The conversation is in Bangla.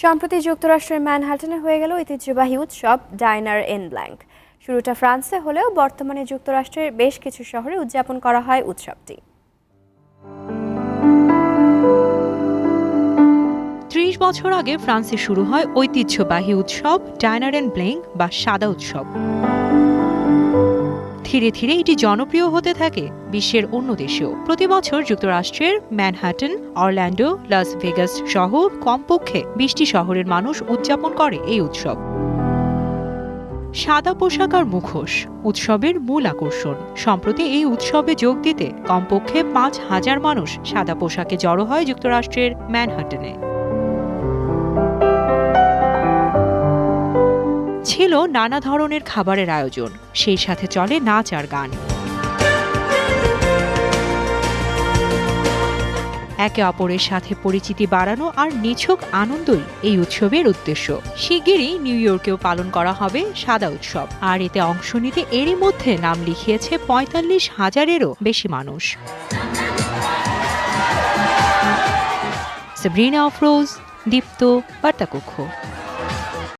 সম্প্রতি যুক্তরাষ্ট্রের ম্যানহাটনে হয়ে গেল ঐতিহ্যবাহী উৎসব ডাইনার এন ব্ল্যাঙ্ক শুরুটা ফ্রান্সে হলেও বর্তমানে যুক্তরাষ্ট্রের বেশ কিছু শহরে উদযাপন করা হয় উৎসবটি। ত্রিশ বছর আগে ফ্রান্সে শুরু হয় ঐতিহ্যবাহী উৎসব ডাইনার এন ব্লেঙ্ক বা সাদা উৎসব। ধীরে ধীরে এটি জনপ্রিয় হতে থাকে বিশ্বের অন্য দেশেও। প্রতি বছর যুক্তরাষ্ট্রের ম্যানহাটন অরল্যান্ডো, লাস ভেগাস সহ কমপক্ষে বিশটি শহরের মানুষ উদযাপন করে এই উৎসব। সাদা পোশাক আর মুখোশ উৎসবের মূল আকর্ষণ। সম্প্রতি এই উৎসবে যোগ দিতে কমপক্ষে পাঁচ হাজার মানুষ সাদা পোশাকে জড়ো হয় যুক্তরাষ্ট্রের ম্যানহাটনে ছিল নানা ধরনের খাবারের আয়োজন, সেই সাথে চলে নাচ আর গান। একে অপরের সাথে পরিচিতি বাড়ানো আর নিছক আনন্দই এই উৎসবের উদ্দেশ্য। শিগগিরই নিউ ইয়র্কেও পালন করা হবে সাদা উৎসব। আর এতে অংশ নিতে এরই মধ্যে নাম লিখিয়েছে পঁয়তাল্লিশ হাজারেরও বেশি মানুষ। সাবরিনা অফরোজ দীপ্ত বার্তাকক্ষ